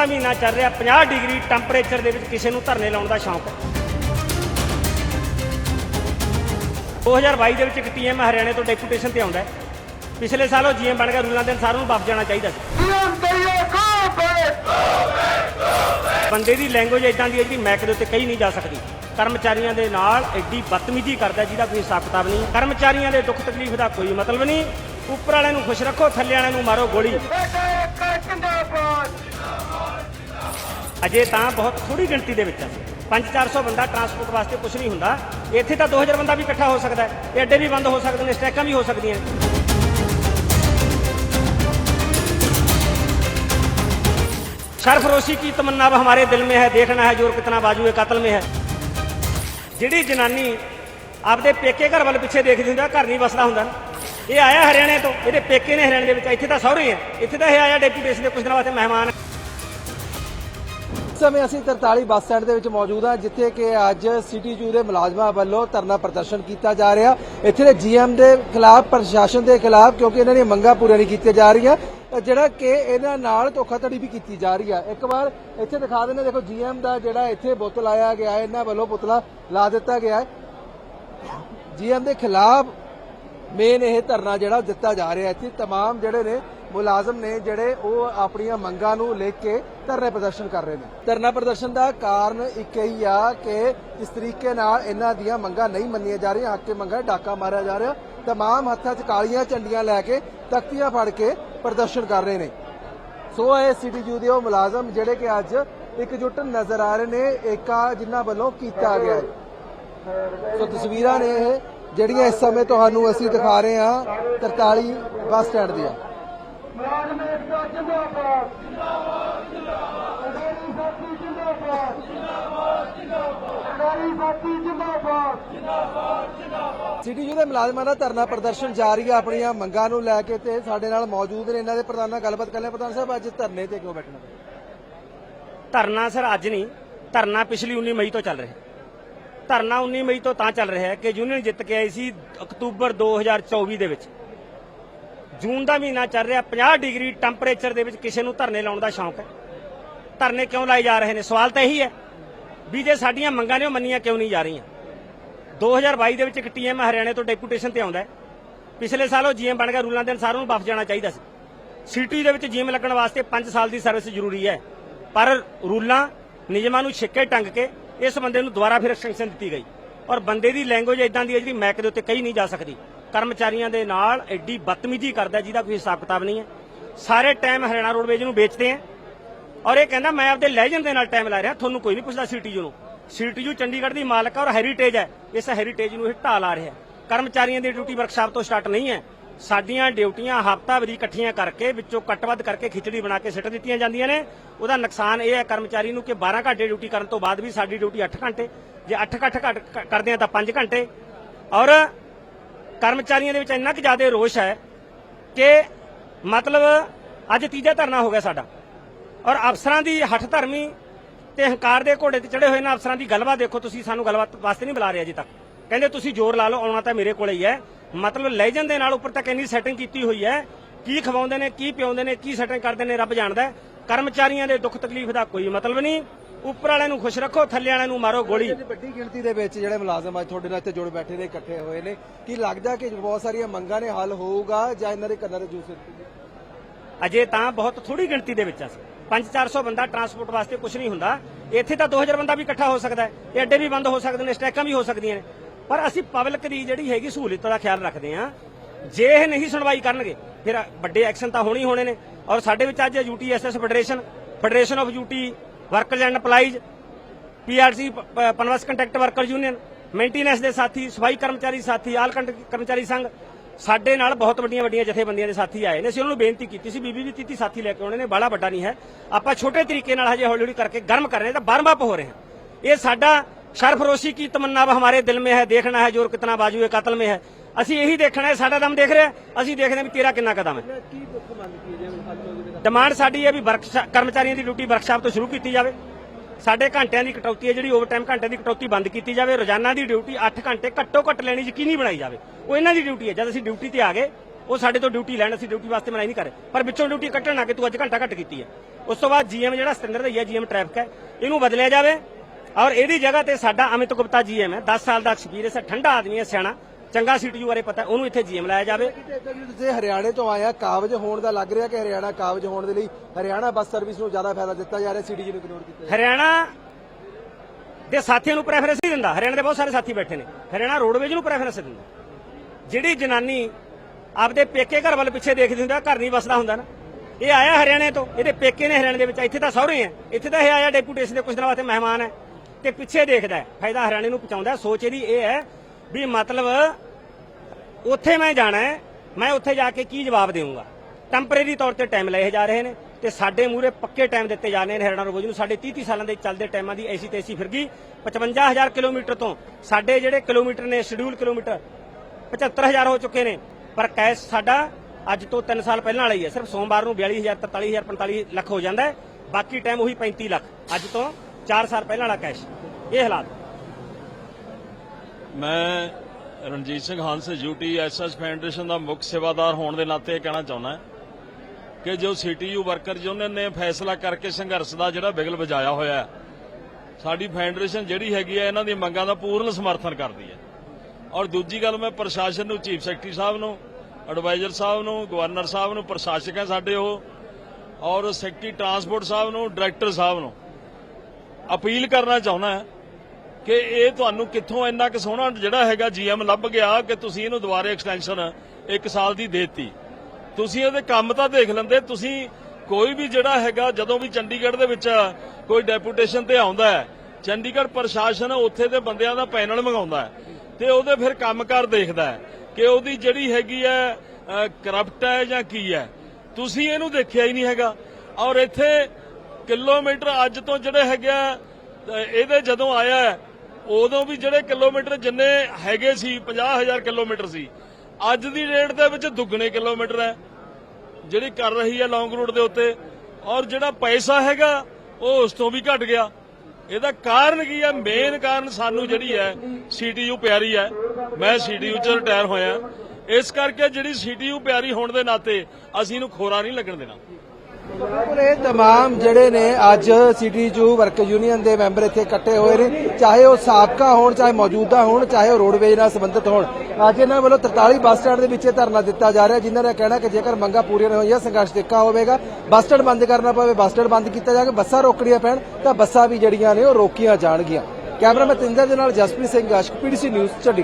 ਦਾ ਮਹੀਨਾ ਚੱਲ ਰਿਹਾ 50 ਡਿਗਰੀ ਟੈਂਪਰੇਚਰ ਦੇ ਵਿੱਚ ਕਿਸੇ ਨੂੰ ਧਰਨੇ ਲਾਉਣ ਦਾ ਸ਼ੌਂਕ ਹੈ। 2022 ਦੇ ਵਿੱਚ ਇੱਕ ਟੀਐਮ ਹਰਿਆਣੇ ਤੋਂ ਡੈਪੂਟੇਸ਼ਨ ਤੇ ਆਉਂਦਾ ਹੈ। ਪਿਛਲੇ ਸਾਲ ਉਹ ਜੀਐਮ ਬਣ ਗਿਆ ਰੂਲਾਂ ਦੇ ਅਨੁਸਾਰ ਉਹਨੂੰ ਵਾਪਸ ਜਾਣਾ ਚਾਹੀਦਾ ਸੀ। ਬੰਦੇ ਦੀ ਲੈਂਗੁਏਜ ਇਦਾਂ ਦੀ ਹੈ ਜਿਹੜੀ ਮੈਕ ਦੇ ਉੱਤੇ ਕਹੀ ਨਹੀਂ ਜਾ ਸਕਦੀ। ਕਰਮਚਾਰੀਆਂ ਦੇ ਨਾਲ ਐਡੀ ਬਦਤਮੀਜ਼ੀ ਕਰਦਾ ਜਿਹਦਾ ਕੋਈ ਹਿਸਾਬ ਕਿਤਾਬ ਨਹੀਂ। ਕਰਮਚਾਰੀਆਂ ਦੇ ਦੁੱਖ ਤਕਲੀਫ ਦਾ ਕੋਈ ਮਤਲਬ ਨਹੀਂ। ਉੱਪਰ ਵਾਲਿਆਂ ਨੂੰ ਖੁਸ਼ ਰੱਖੋ, ਥੱਲੇ ਵਾਲਿਆਂ ਨੂੰ ਮਾਰੋ ਗੋਲੀ। ਜਿੰਦਾਬਾਦ ਅਜੇ ਤਾਂ ਬਹੁਤ ਥੋੜੀ ਗਿਣਤੀ ਦੇ ਵਿੱਚ ਹੈ 5-400 ਬੰਦਾ ਟਰਾਂਸਪੋਰਟ ਵਾਸਤੇ ਕੁਝ ਨਹੀਂ ਹੁੰਦਾ। ਇੱਥੇ ਤਾਂ 2000 ਬੰਦਾ ਵੀ ਇਕੱਠਾ ਹੋ ਸਕਦਾ ਹੈ। ਇਹ ਅੱਡੇ ਵੀ ਬੰਦ ਹੋ ਸਕਦੇ ਨੇ ਸਟੈਕਾਂ ਵੀ ਹੋ ਸਕਦੀਆਂ ਸਰਫਰੋਸ਼ੀ ਕੀ ਤਮੰਨਾ ਅਬ ਹਮਾਰੇ ਦਿਲ ਮੇ ਹੈ, ਦੇਖਣਾ ਹੈ ਜੋਰ ਕਿਤਨਾ ਬਾਜੂ ਹੈ, ਕਤਲ ਮੇ ਹੈ। ਜਿਹੜੀ ਜਨਾਨੀ ਆਪਦੇ ਪੇਕੇ ਘਰ ਵੱਲ ਪਿੱਛੇ ਦੇਖਦੀ ਹੁੰਦਾ ਘਰ ਨਹੀਂ ਵਸਦਾ ਹੁੰਦਾ। ਇਹ ਆਇਆ ਹਰਿਆਣੇ ਤੋਂ, ਇਹਦੇ ਪੇਕੇ ਨੇ ਹਰਿਆਣੇ ਦੇ ਵਿੱਚ, ਇੱਥੇ ਤਾਂ ਸਹੁਰੇ ਆ ਇੱਥੇ ਤਾਂ ਇਹ ਆਇਆ ਡੈਪੂਟੇਸ਼ਨ ਦੇ ਕੁਝ ਦਿਨਾਂ ਵਾਸਤੇ ਮਹਿਮਾਨ। ਸਮੇਂ ਅਸੀਂ 43 ਬੱਸ ਸਟੈਂਡ ਦੇ ਵਿੱਚ ਮੌਜੂਦ ਹਾਂ ਜਿੱਥੇ ਕਿ ਅੱਜ ਸਿਟੀ ਜੂ ਦੇ ਮੁਲਾਜ਼ਮਾਂ ਵੱਲੋਂ ਧਰਨਾ ਪ੍ਰਦਰਸ਼ਨ ਕੀਤਾ ਜਾ ਰਿਹਾ ਇੱਥੇ ਦੇ ਜੀਐਮ ਦੇ ਖਿਲਾਫ ਪ੍ਰਸ਼ਾਸਨ ਦੇ ਖਿਲਾਫ ਕਿਉਂਕਿ ਇਹਨਾਂ ਦੀਆਂ ਮੰਗਾਂ ਪੂਰੀਆਂ ਨਹੀਂ ਕੀਤੀਆਂ ਜਾ ਰਹੀਆਂ ਤਾਂ ਜਿਹੜਾ ਕਿ ਇਹਨਾਂ ਨਾਲ ਧੋਖਾਧੜੀ ਵੀ ਕੀਤੀ ਜਾ ਰਹੀ ਹੈ ਇੱਕ ਵਾਰ ਇੱਥੇ ਦਿਖਾ ਦਿੰਦੇ ਦੇਖੋ ਜੀਐਮ ਦਾ ਜਿਹੜਾ ਇੱਥੇ ਬੁੱਤ ਲਾਇਆ ਗਿਆ ਹੈ ਇਹਨਾਂ ਵੱਲੋਂ ਪੁਤਲਾ ਲਾ ਦਿੱਤਾ ਗਿਆ ਹੈ ਜੀਐਮ ਦੇ ਖਿਲਾਫ ਮੇਨ ਇਹ ਧਰਨਾ ਜਿਹੜਾ ਦਿੱਤਾ ਜਾ ਰਿਹਾ ਇੱਥੇ तमाम ਜਿਹੜੇ ਨੇ ਮੁਲਾਜ਼ਮ ਨੇ ਜਿਹੜੇ ਉਹ ਆਪਣੀਆਂ ਮੰਗਾਂ ਨੂੰ ਲੈ ਕੇ ਧਰਨੇ ਪ੍ਰਦਰਸ਼ਨ ਕਰ ਰਹੇ ਨੇ ਧਰਨਾ ਪ੍ਰਦਰਸ਼ਨ ਦਾ ਕਾਰਨ ਇੱਕ ਹੀ ਆ ਕਿ ਇਸ ਤਰੀਕੇ ਨਾਲ ਇਹਨਾਂ ਦੀਆਂ ਮੰਗਾਂ ਨਹੀਂ ਮੰਨੀਆਂ ਜਾ ਰਹੀਆਂ ਹੱਕ ਕੇ ਮੰਗਾਂ ਡਾਕਾ ਮਾਰਿਆ ਜਾ ਰਿਹਾ तमाम ਹੱਥਾਂ 'ਚ ਕਾਲੀਆਂ ਝੰਡੀਆਂ ਲੈ ਕੇ ਤਖਤੀਆਂ ਫੜ ਕੇ ਪ੍ਰਦਰਸ਼ਨ ਕਰ ਰਹੇ ਨੇ ਸੋ ਇਹ ਸਿਟੀ ਜੂ ਦੇ ਉਹ ਮੁਲਾਜ਼ਮ ਜਿਹੜੇ ਕਿ ਅੱਜ ਇਕਜੁੱਟ ਨਜ਼ਰ ਆ ਰਹੇ ਨੇ ਏਕਾ ਜਿਨ੍ਹਾਂ ਵੱਲੋਂ ਕੀਤਾ ਗਿਆ ਹੈ ਸੋ ਤਸਵੀਰਾਂ ਨੇ ਇਹ ਜਿਹੜੀਆਂ ਇਸ ਸਮੇਂ ਤੁਹਾਨੂੰ ਅਸੀਂ ਦਿਖਾ ਰਹੇ ਹਾਂ 43 ਬੱਸ ਸਟੈਂਡ ਦੀਆਂ ਮੁਲਾਜ਼ਮ ਏਕਤਾ ਜਿੰਦਾਬਾਦ ਜਿੰਦਾਬਾਦ ਜਿੰਦਾਬਾਦ ਅਗਾਰੀ ਸਾਥੀ ਜਿੰਦਾਬਾਦ ਜਿੰਦਾਬਾਦ ਜਿੰਦਾਬਾਦ ਅਗਾਰੀ ਸਾਥੀ ਜਿੰਦਾਬਾਦ ਸਿਟੀ ਜੂ ਦੇ ਮੁਲਾਜ਼ਮਾਂ ਦਾ ਧਰਨਾ ਪ੍ਰਦਰਸ਼ਨ ਜਾਰੀ ਹੈ ਆਪਣੀਆਂ ਮੰਗਾਂ ਨੂੰ ਲੈ ਕੇ ਤੇ ਸਾਡੇ ਨਾਲ ਮੌਜੂਦ ਨੇ। ਇਹਨਾਂ ਦੇ ਪ੍ਰਧਾਨ ਨਾਲ ਗੱਲਬਾਤ ਕਰ ਲਿਆ ਪ੍ਰਧਾਨ ਸਾਹਿਬ ਅੱਜ ਧਰਨੇ ਤੇ ਕਿਉਂ ਬੈਠਣਾ? ਧਰਨਾ ਸਰ ਅੱਜ ਨਹੀਂ ਧਰਨਾ ਪਿਛਲੀ 19 ਮਈ ਤੋਂ ਚੱਲ ਰਿਹਾ। ਧਰਨਾ 19 ਮਈ ਤੋਂ ਤਾਂ ਚੱਲ ਰਿਹਾ ਹੈ ਕਿ ਯੂਨੀਅਨ ਜਿੱਤ ਕੇ ਆਈ ਸੀ ਅਕਤੂਬਰ 2024 ਦੇ ਵਿੱਚ। ਜੂਨ ਦਾ ਮਹੀਨਾ ਚੱਲ ਰਿਹਾ 50 ਡਿਗਰੀ ਟੈਂਪਰੇਚਰ ਦੇ ਵਿੱਚ ਕਿਸੇ ਨੂੰ ਧਰਨੇ ਲਾਉਣ ਦਾ ਸ਼ੌਂਕ ਹੈ। ਧਰਨੇ ਕਿਉਂ ਲਾਏ ਜਾ ਰਹੇ ਨੇ? ਸਵਾਲ ਤਾਂ ਇਹੀ ਹੈ ਵੀ ਜੇ ਸਾਡੀਆਂ ਮੰਗਾਂ ਨੇ ਉਹ ਮੰਨੀਆਂ ਕਿਉਂ ਨਹੀਂ ਜਾ ਰਹੀਆਂ? 2022 ਦੇ ਵਿੱਚ ਇੱਕ ਟੀਐਮ ਹਰਿਆਣੇ ਤੋਂ ਡੈਪੂਟੇਸ਼ਨ ਤੇ ਆਉਂਦਾ ਹੈ। ਪਿਛਲੇ ਸਾਲ ਉਹ ਜੀਐਮ ਬਣ ਗਿਆ, ਰੂਲਾਂ ਦੇ ਅਨੁਸਾਰ ਉਹਨੂੰ ਵਾਪਸ ਜਾਣਾ ਚਾਹੀਦਾ ਸੀ। ਸਿਟੀ ਦੇ ਵਿੱਚ ਜੀਐਮ ਲੱਗਣ ਵਾਸਤੇ 5 ਸਾਲ ਦੀ ਸਰਵਿਸ ਜ਼ਰੂਰੀ ਹੈ। ਪਰ ਰੂਲਾਂ, ਨਿਯਮਾਂ ਨੂੰ ਛਿੱਕੇ ਟੰਗ ਕੇ ਇਸ ਬੰਦੇ ਨੂੰ ਦੁਬਾਰਾ ਫਿਰ ਐਕਸਟੈਂਸ਼ਨ ਦਿੱਤੀ ਗਈ। ਔਰ ਬੰਦੇ ਦੀ ਲੈਂਗੁਏਜ ਇਦਾਂ ਦੀ ਹੈ ਜਿਹੜੀ ਮੈਕ ਦੇ ਉੱਤੇ ਕਹੀ ਨਹੀਂ ਜਾ ਸਕਦੀ। ਕਰਮਚਾਰੀਆਂ ਦੇ ਨਾਲ ਐਡੀ ਬਦਤਮੀਜ਼ੀ ਕਰਦਾ ਜਿਹਦਾ ਕੋਈ ਹਿਸਾਬ ਕਿਤਾਬ ਨਹੀਂ ਹੈ। ਸਾਰੇ ਟਾਈਮ ਹਰਿਆਣਾ ਰੋਡਵੇਜ ਨੂੰ ਵੇਚਦੇ ਆ ਔਰ ਇਹ ਕਹਿੰਦਾ, ਮੈਂ ਆਪਦੇ ਲੈਜਨ ਦੇ ਨਾਲ ਟਾਈਮ ਲਾ ਰਿਹਾ। ਤੁਹਾਨੂੰ ਕੋਈ ਨਹੀਂ ਪੁੱਛਦਾ ਸੀਟੀਯੂ ਨੂੰ ਸੀਟੀਯੂ ਚੰਡੀਗੜ੍ਹ ਦੀ ਮਾਲਕ ਹੈ ਔਰ ਹੈਰੀਟੇਜ ਹੈ। ਇਸ ਹੈਰੀਟੇਜ ਨੂੰ ਇਹ ਢਾਹ ਲਾ ਰਿਹਾ ਕਰਮਚਾਰੀਆਂ ਦੀ ਡਿਊਟੀ ਵਰਕਸ਼ਾਪ ਤੋਂ ਸਟਾਰਟ ਨਹੀਂ ਹੈ। ਸਾਡੀਆਂ ਡਿਊਟੀਆਂ ਹਫ਼ਤਾਵਾਰੀ ਇਕੱਠੀਆਂ ਕਰਕੇ, ਵਿੱਚੋਂ ਕੱਟਵੱਧ ਕਰਕੇ ਖਿਚੜੀ ਬਣਾ ਕੇ ਸਿੱਟ ਦਿੱਤੀਆਂ ਜਾਂਦੀਆਂ ਨੇ। ਉਹਦਾ ਨੁਕਸਾਨ ਇਹ ਹੈ ਕਰਮਚਾਰੀ ਨੂੰ ਕਿ 12 ਘੰਟੇ ਡਿਊਟੀ ਕਰਨ ਤੋਂ ਬਾਅਦ ਵੀ ਸਾਡੀ ਡਿਊਟੀ 8 ਘੰਟੇ ਜੇ 8 ਘੱਟ ਘੱਟ ਕਰਦੇ ਆ ਤਾਂ 5 ਘੰਟੇ। ਔਰ ਕਰਮਚਾਰੀਆਂ ਦੇ ਵਿੱਚ ਇੰਨਾ ਕੁ ਜ਼ਿਆਦਾ ਰੋਸ਼ ਹੈ ਕਿ ਮਤਲਬ ਅੱਜ ਤੀਜਾ ਧਰਨਾ ਹੋ ਗਿਆ ਸਾਡਾ। ਔਰ ਅਫਸਰਾਂ ਦੀ ਹੱਠ ਧਰਮੀ ਤੇ ਹੰਕਾਰ ਦੇ ਘੋੜੇ ਤੇ ਚੜੇ ਹੋਏ ਨੇ ਅਫਸਰਾਂ ਦੀ ਗੱਲਬਾਤ ਦੇਖੋ, ਤੁਸੀਂ ਸਾਨੂੰ ਗੱਲਬਾਤ ਵਾਸਤੇ ਨਹੀਂ ਬੁਲਾ ਰਹੇ ਅਜੇ ਤੱਕ। ਕਹਿੰਦੇ ਤੁਸੀਂ ਜ਼ੋਰ ਲਾ ਲਓ, ਆਉਣਾ ਤਾਂ ਮੇਰੇ ਕੋਲੇ ਹੀ ਹੈ। ਮਤਲਬ ਲੈਜਨ ਦੇ ਨਾਲ ਉੱਪਰ ਤੱਕ ਇੰਨੀ ਸੈਟਿੰਗ ਕੀਤੀ ਹੋਈ ਹੈ। ਕੀ ਖਵਾਉਂਦੇ ਨੇ, ਕੀ ਪਿਆਉਂਦੇ ਨੇ, ਕੀ ਸੈਟਿੰਗ ਕਰਦੇ ਨੇ, ਰੱਬ ਜਾਣਦਾ ਕਰਮਚਾਰੀਆਂ ਦੇ ਦੁੱਖ ਤਕਲੀਫ ਦਾ ਕੋਈ ਮਤਲਬ ਨਹੀਂ। ਉੱਪਰ ਵਾਲਿਆਂ ਨੂੰ ਖੁਸ਼ ਰੱਖੋ ਥੱਲੇ ਵਾਲਿਆਂ ਨੂੰ ਮਾਰੋ ਗੋਲੀ। ਵੱਡੀ ਗਿਣਤੀ ਦੇ ਵਿੱਚ ਜਿਹੜੇ ਮੁਲਾਜ਼ਮ ਅੱਜ ਤੁਹਾਡੇ ਨਾਲ ਇੱਥੇ ਜੁੜ ਬੈਠੇ ਨੇ ਇਕੱਠੇ ਹੋਏ ਨੇ। ਕੀ ਲੱਗਦਾ ਕਿ ਬਹੁਤ ਸਾਰੀਆਂ ਮੰਗਾਂ ਨੇ ਹੱਲ ਹੋਊਗਾ ਜਾਂ ਇਹਨਾਂ ਦੇ ਕੰਨਾਂ ਦੇ ਜੂਸ ਅਜੇ ਤਾਂ ਬਹੁਤ ਥੋੜੀ ਗਿਣਤੀ ਦੇ ਵਿੱਚ ਆ। 5-400 ਬੰਦਾ ਟਰਾਂਸਪੋਰਟ ਵਾਸਤੇ ਕੁਝ ਨਹੀਂ ਹੁੰਦਾ। ਇੱਥੇ ਤਾਂ 2000 ਬੰਦਾ ਵੀ ਇਕੱਠਾ ਹੋ ਸਕਦਾ ਹੈ। ਇਹ ਅੱਡੇ ਵੀ ਬੰਦ ਹੋ ਸਕਦੇ ਨੇ ਸਟ੍ਰਾਈਕਾਂ ਵੀ ਹੋ ਸਕਦੀਆਂ ਨੇ। ਪਰ ਅਸੀਂ ਪਬਲਿਕ ਦੀ ਜਿਹੜੀ ਹੈਗੀ ਸਹੂਲਤ ਦਾ ਖਿਆਲ ਰੱਖਦੇ ਹਾਂ। ਜੇ ਇਹ ਨਹੀਂ ਸੁਣਵਾਈ ਕਰਨਗੇ ਫਿਰ ਵੱਡੇ ਐਕਸ਼ਨ ਤਾਂ ਹੋਣੀ ਹੋਣੇ ਨੇ। ਔਰ ਸਾਡੇ ਵਿੱਚ ਅੱਜ UTSS federation. Federation of UT workers and employees PRC Punbus contract worker union maintenance ਦੇ ਸਾਥੀ, ਸਫ਼ਾਈ ਕਰਮਚਾਰੀ ਸਾਥੀ, ਆਲ ਕਰਮਚਾਰੀ ਸੰਘ, ਸਾਡੇ ਨਾਲ ਬਹੁਤ ਵੱਡੀਆਂ ਵੱਡੀਆਂ ਜਥੇਬੰਦੀਆਂ ਦੇ ਸਾਥੀ ਆਏ ਨੇ। ਅਸੀਂ ਉਹਨਾਂ ਨੂੰ ਬੇਨਤੀ ਕੀਤੀ ਸੀ, ਬੀਬੀ ਵੀ 30 ਸਾਥੀ ਲੈ ਕੇ ਆਉਣੇ ਨੇ, ਬਾਲਾ ਵੱਡਾ ਨਹੀਂ ਹੈ। ਆਪਾਂ ਛੋਟੇ ਤਰੀਕੇ ਨਾਲ ਹਜੇ ਹੌਲੀ ਹੌਲੀ ਕਰਕੇ ਗਰਮ ਕਰ ਰਹੇ ਤਾਂ ਬਰਮ ਅਪ ਹੋ ਰਹੇ ਹਾਂ। ਇਹ ਸਾਡਾ ਸ਼ਰਫਰੋਸ਼ੀ ਕੀ ਤਮੰਨਾ ਵਾ, ਹਮਾਰੇ ਦਿਲ ਮੇ ਹੈ, ਦੇਖਣਾ ਹੈ, ਜ਼ੋਰ ਕਿਤਨਾ ਬਾਜੂ ਹੈ, ਕਤਲ ਮੇ ਹੈ। ਅਸੀਂ ਇਹੀ ਦੇਖਣਾ ਹੈ, ਸਾਡਾ ਦਮ ਦੇਖ ਰਿਹਾ, ਅਸੀਂ ਦੇਖਦੇ ਹਾਂ ਵੀ ਤੇਰਾ ਕਿੰਨਾ ਕਦਮ ਹੈ। ਕੀ ਭੁੱਖ ਮੰਗ ਕੀ ਜੇ ਡਿਮਾਂਡ ਸਾਡੀ ਹੈ ਵੀ ਵਰਕਸ਼ਾਪ ਕਰਮਚਾਰੀਆਂ ਦੀ ਡਿਊਟੀ ਵਰਕਸ਼ਾਪ ਤੋਂ ਸ਼ੁਰੂ ਕੀਤੀ ਜਾਵੇ। ਸਾਡੇ ਘੰਟਿਆਂ ਦੀ ਕਟੌਤੀ ਹੈ, ਜਿਹੜੀ ਓਵਰਟਾਈਮ ਘੰਟਿਆਂ ਦੀ ਕਟੌਤੀ ਬੰਦ ਕੀਤੀ ਜਾਵੇ। ਰੋਜ਼ਾਨਾ ਦੀ ਡਿਊਟੀ 8 ਘੰਟੇ ਘੱਟੋ ਘੱਟ ਲੈਣੀ ਯਕੀਨੀ ਬਣਾਈ ਜਾਵੇ। ਉਹ ਇਹਨਾਂ ਦੀ ਡਿਊਟੀ ਹੈ। ਜਦ ਅਸੀਂ ਡਿਊਟੀ ਤੇ ਆ ਗਏ, ਉਹ ਸਾਡੇ ਤੋਂ ਡਿਊਟੀ ਲੈਣ, ਅਸੀਂ ਡਿਊਟੀ ਵਾਸਤੇ ਮਨਾਈ ਨਹੀਂ ਕਰੇ ਪਰ ਵਿੱਚੋਂ ਡਿਊਟੀ ਕੱਟਣ ਆ ਕੇ ਤੂੰ ਅੱਜ ਘੰਟਾ ਘੱਟ ਕੀਤੀ ਹੈ। ਉਸ ਤੋਂ ਬਾਅਦ ਜੀਐਮ ਜਿਹੜਾ ਸਤਿੰਦਰ ਦਈਆ ਜੀਐਮ ਟ੍ਰੈਫਿਕ ਹੈ, ਇਹਨੂੰ ਬਦਲਿਆ ਜਾਵੇ। ਔਰ ਇਹਦੀ ਜਗ੍ਹਾ ਤੇ ਸਾਡਾ ਅਮਿਤ ਗੁਪਤਾ ਜੀਐਮ ਹੈ। 10 ਸਾਲ ਦਾ ਐਕਸਪੀਰੀਅੰਸ ਹੈ। ਠੰਡਾ ਆਦਮੀ ਹੈ, ਸਿਆਣਾ। ਚੰਗਾ ਸੀਟੀਯੂ ਬਾਰੇ ਪਤਾ ਉਹਨੂੰ ਇੱਥੇ ਜੀਐਮ ਲਾਇਆ ਜਾਵੇ। ਤੁਸੀਂ ਹਰਿਆਣੇ ਤੋਂ ਆਇਆ ਕਾਬਜ ਹੋਣ ਦਾ ਲੱਗ ਰਿਹਾ ਕਿ ਹਰਿਆਣਾ ਕਾਬਜ ਹੋਣ ਦੇ ਲਈ ਹਰਿਆਣਾ ਬੱਸ ਸਰਵਿਸ ਨੂੰ ਜ਼ਿਆਦਾ ਫਾਇਦਾ ਦਿੱਤਾ ਜਾ ਰਿਹਾ ਸੀਟੀਜੀ ਨੂੰ ਇਗਨੋਰ ਕੀਤਾ ਹਰਿਆਣਾ ਦੇ ਸਾਥੀਆਂ ਨੂੰ ਪ੍ਰੈਫਰੈਂਸ ਨਹੀਂ ਦਿੰਦਾ। ਹਰਿਆਣਾ ਦੇ ਬਹੁਤ ਸਾਰੇ ਸਾਥੀ ਬੈਠੇ ਨੇ। ਹਰਿਆਣਾ ਰੋਡਵੇਜ ਨੂੰ ਪ੍ਰੈਫਰੈਂਸ ਦਿੰਦਾ। ਜਿਹੜੀ ਜਨਾਨੀ ਆਪਦੇ ਪੇਕੇ ਘਰ ਵੱਲ ਪਿੱਛੇ ਦੇਖਦੀ ਹੁੰਦਾ ਘਰ ਨਹੀਂ ਵਸਦਾ ਹੁੰਦਾ ਨਾ। ਇਹ ਆਇਆ ਹਰਿਆਣੇ ਤੋਂ ਇਹਦੇ ਪੇਕੇ ਨੇ ਹਰਿਆਣੇ ਦੇ ਵਿੱਚ ਇੱਥੇ ਤਾਂ ਸਹੁਰੇ ਹੈ ਇੱਥੇ ਤਾਂ ਇਹ ਆਇਆ ਡੈਪੂਟੇਸ਼ਨ ਦੇ ਕੁਝ ਦਿਨਾਂ ਵਾਸਤੇ ਮਹਿਮਾਨ ਹੈ। ਤੇ ਪਿੱਛੇ ਦੇਖਦਾ ਹੈ। ਫਾਇਦਾ ਹਰਿਆਣੇ ਨੂੰ ਪਹੁੰਚਾਉਂਦਾ ਹੈ। ਸੋਚ ਇਹਦੀ ਇਹ ਹੈ ਵੀ ਮਤਲਬ ਉੱਥੇ ਮੈਂ ਜਾਣਾ ਮੈਂ ਉੱਥੇ ਜਾ ਕੇ ਕੀ ਜਵਾਬ ਦੇਵਾਂਗਾ ਟੈਂਪਰੇਰੀ ਤੌਰ ਤੇ ਟਾਈਮ ਲਏ ਜਾ ਰਹੇ ਨੇ ਤੇ ਸਾਡੇ ਮੂਰੇ ਪੱਕੇ ਟਾਈਮ ਦਿੱਤੇ ਜਾ ਰਹੇ ਨੇ ਹਰਿਆਣਾ ਰੋਜ਼ ਨੂੰ। ਸਾਡੇ 30 30 ਸਾਲਾਂ ਦੇ ਚੱਲਦੇ ਟਾਈਮਾਂ ਦੀ ਐਸੀ ਤੈਸੀ ਫਿਰ ਗਈ। 55000 ਕਿਲੋਮੀਟਰ ਤੋਂ ਸਾਡੇ ਜਿਹੜੇ ਕਿਲੋਮੀਟਰ ਨੇ ਸ਼ਡਿਊਲ ਕਿਲੋਮੀਟਰ 75000 ਹੋ ਚੁੱਕੇ ਨੇ। ਪਰ ਕੈਸ਼ ਸਾਡਾ ਅੱਜ ਤੋਂ 3 ਸਾਲ ਪਹਿਲਾਂ ਵਾਲਾ ਹੀ ਹੈ। ਸਿਰਫ ਸੋਮਵਾਰ ਨੂੰ 42000 43000 45 ਲੱਖ ਹੋ ਜਾਂਦਾ ਹੈ। ਬਾਕੀ ਟਾਈਮ ਉਹੀ 35 ਲੱਖ। ਅੱਜ ਤੋਂ 4 ਸਾਲ ਪਹਿਲਾਂ ਵਾਲਾ ਕੈਸ਼। ਇਹ ਹਾਲਾਤ। ਮੈਂ Ranjit Singh Hans UT SS federation ਦਾ ਮੁੱਖ ਸੇਵਾਦਾਰ ਹੋਣ ਦੇ ਨਾਤੇ ਇਹ ਕਹਿਣਾ ਚਾਹੁੰਦਾ ਕਿ ਜੋ ਸੀਟੀਯੂ ਵਰਕਰ ਯੂਨੀਅਨ ਨੇ ਫੈਸਲਾ ਕਰਕੇ ਸੰਘਰਸ਼ ਦਾ ਜਿਹੜਾ ਬਿਗਲ ਵਜਾਇਆ ਹੋਇਆ ਸਾਡੀ ਫੈਡਰੇਸ਼ਨ ਜਿਹੜੀ ਹੈਗੀ ਹੈ, ਇਹਨਾਂ ਦੀਆਂ ਮੰਗਾਂ ਦਾ ਪੂਰਨ ਸਮਰਥਨ ਕਰਦੀ ਹੈ। ਔਰ ਦੂਜੀ ਗੱਲ ਮੈਂ ਪ੍ਰਸ਼ਾਸਨ ਨੂੰ, ਚੀਫ ਸੈਕਟਰੀ ਸਾਹਿਬ ਨੂੰ ਐਡਵਾਈਜ਼ਰ ਸਾਹਿਬ ਨੂੰ, ਗਵਰਨਰ ਸਾਹਿਬ ਨੂੰ, ਪ੍ਰਸ਼ਾਸਕ ਹੈ ਸਾਡੇ ਉਹ, ਔਰ ਸੈਕਟਰੀ ਟਰਾਂਸਪੋਰਟ ਸਾਹਿਬ ਨੂੰ, ਡਾਇਰੈਕਟਰ ਸਾਹਿਬ ਨੂੰ ਅਪੀਲ ਕਰਨਾ ਚਾਹੁੰਦਾ ਕਿ ਇਹ ਤੁਹਾਨੂੰ ਕਿੱਥੋਂ ਇੰਨਾ ਕੁ ਸੋਹਣਾ ਜਿਹੜਾ ਹੈਗਾ ਜੀਐਮ ਲੱਭ ਗਿਆ ਕਿ ਤੁਸੀਂ ਇਹਨੂੰ ਦੁਬਾਰੇ ਐਕਸਟੈਂਸ਼ਨ 1 ਸਾਲ ਦੀ ਦੇਤੀ। ਤੁਸੀਂ ਇਹਦੇ ਕੰਮ ਤਾਂ ਦੇਖ ਲੈਂਦੇ ਤੁਸੀਂ ਕੋਈ ਵੀ ਜਿਹੜਾ ਹੈਗਾ ਜਦੋਂ ਵੀ ਚੰਡੀਗੜ੍ਹ ਦੇ ਵਿੱਚ ਕੋਈ ਡੈਪੂਟੇਸ਼ਨ ਤੇ ਆਉਂਦਾ ਹੈ ਚੰਡੀਗੜ੍ਹ ਪ੍ਰਸ਼ਾਸਨ ਉੱਥੇ ਦੇ ਬੰਦਿਆਂ ਦਾ ਪੈਨਲ ਮੰਗਾਉਂਦਾ ਹੈ ਤੇ ਉਹਦੇ ਫਿਰ ਕੰਮਕਾਰ ਦੇਖਦਾ ਹੈ ਕਿ ਉਹਦੀ ਜਿਹੜੀ ਹੈਗੀ ਹੈ ਕਰਪਟ ਹੈ ਜਾਂ ਕੀ ਹੈ। ਤੁਸੀਂ ਇਹਨੂੰ ਦੇਖਿਆ ਹੀ ਨਹੀਂ ਹੈਗਾ। ਔਰ ਇੱਥੇ ਕਿਲੋਮੀਟਰ ਅੱਜ ਤੋਂ ਜਿਹੜੇ ਹੈਗੇ ਆ, ਇਹਦੇ ਜਦੋਂ ਆਇਆ ਉਦੋਂ ਵੀ ਜਿਹੜੇ ਕਿਲੋਮੀਟਰ ਜਿੰਨੇ ਹੈਗੇ ਸੀ 50000 ਕਿਲੋਮੀਟਰ ਸੀ, ਅੱਜ ਦੀ ਡੇਟ ਦੇ ਵਿੱਚ ਦੁੱਗਣੇ ਕਿਲੋਮੀਟਰ ਹੈ, ਜਿਹੜੀ ਕਰ ਰਹੀ ਹੈ ਲੌਂਗ ਰੂਟ ਦੇ ਉੱਤੇ। ਔਰ ਜਿਹੜਾ ਪੈਸਾ ਹੈਗਾ, ਉਹ ਉਸ ਤੋਂ ਵੀ ਘਟ ਗਿਆ। ਇਹਦਾ ਕਾਰਨ ਕੀ ਹੈ? ਮੇਨ ਕਾਰਨ ਸਾਨੂੰ ਜਿਹੜੀ ਹੈ ਸੀਟੀਯੂ ਪਿਆਰੀ ਹੈ। ਮੈਂ ਸੀਟੀਯੂ ਚ ਰਿਟਾਇਰ ਹੋਇਆ। ਇਸ ਕਰਕੇ ਜਿਹੜੀ ਸੀਟੀਯੂ ਪਿਆਰੀ ਹੋਣ ਦੇ ਨਾਤੇ ਅਸੀਂ ਇਹਨੂੰ ਖੋਰਾ ਨਹੀਂ ਲੱਗਣ ਦੇਣਾ। ਬਿਲਕੁਲ ਇਹ तमाम ਜਿਹੜੇ ਨੇ ਅੱਜ ਸਿਟੀ ਜੂ ਵਰਕ ਯੂਨੀਅਨ ਦੇ ਮੈਂਬਰ ਇੱਥੇ ਇਕੱਠੇ ਹੋਏ ਨੇ ਚਾਹੇ ਉਹ ਸਾਬਕਾ ਹੋਣ ਚਾਹੇ ਮੌਜੂਦਾ ਹੋਣ ਚਾਹੇ ਉਹ ਰੋਡਵੇਜ ਨਾਲ ਸੰਬੰਧਿਤ ਹੋਣ ਅੱਜ ਇਹਨਾਂ ਵੱਲੋਂ 43 ਬੱਸ ਸਟੈਂਡ ਦੇ ਵਿੱਚ ਇਹ ਧਰਨਾ ਦਿੱਤਾ ਜਾ ਰਿਹਾ ਜਿਨ੍ਹਾਂ ਦਾ ਕਹਿਣਾ ਕਿ ਜੇਕਰ ਮੰਗਾਂ ਪੂਰੀਆਂ ਨਹੀਂ ਹੋਈਆਂ ਸੰਘਰਸ਼ ਤਿੱਖਾ ਹੋਵੇਗਾ ਬੱਸ ਸਟੈਂਡ ਬੰਦ ਕਰਨਾ ਪਵੇ ਬੱਸ ਸਟੈਂਡ ਬੰਦ ਕੀਤਾ ਜਾਵੇ ਬੱਸਾਂ ਰੋਕਣੀਆਂ ਪੈਣ ਤਾਂ ਬੱਸਾਂ ਵੀ ਜਿਹੜੀਆਂ ਨੇ ਉਹ ਰੋਕੀਆਂ ਜਾਣਗੀਆਂ ਕੈਮਰਾਮੈਨ ਤਿੰਦਰ ਦੇ ਨਾਲ ਜਸਪ੍ਰੀਤ ਸਿੰਘ ਗਾਸ਼ਕ ਪੀਡੀਸੀ ਨਿਊਜ਼ ਚੰਡੀਗੜ੍ਹ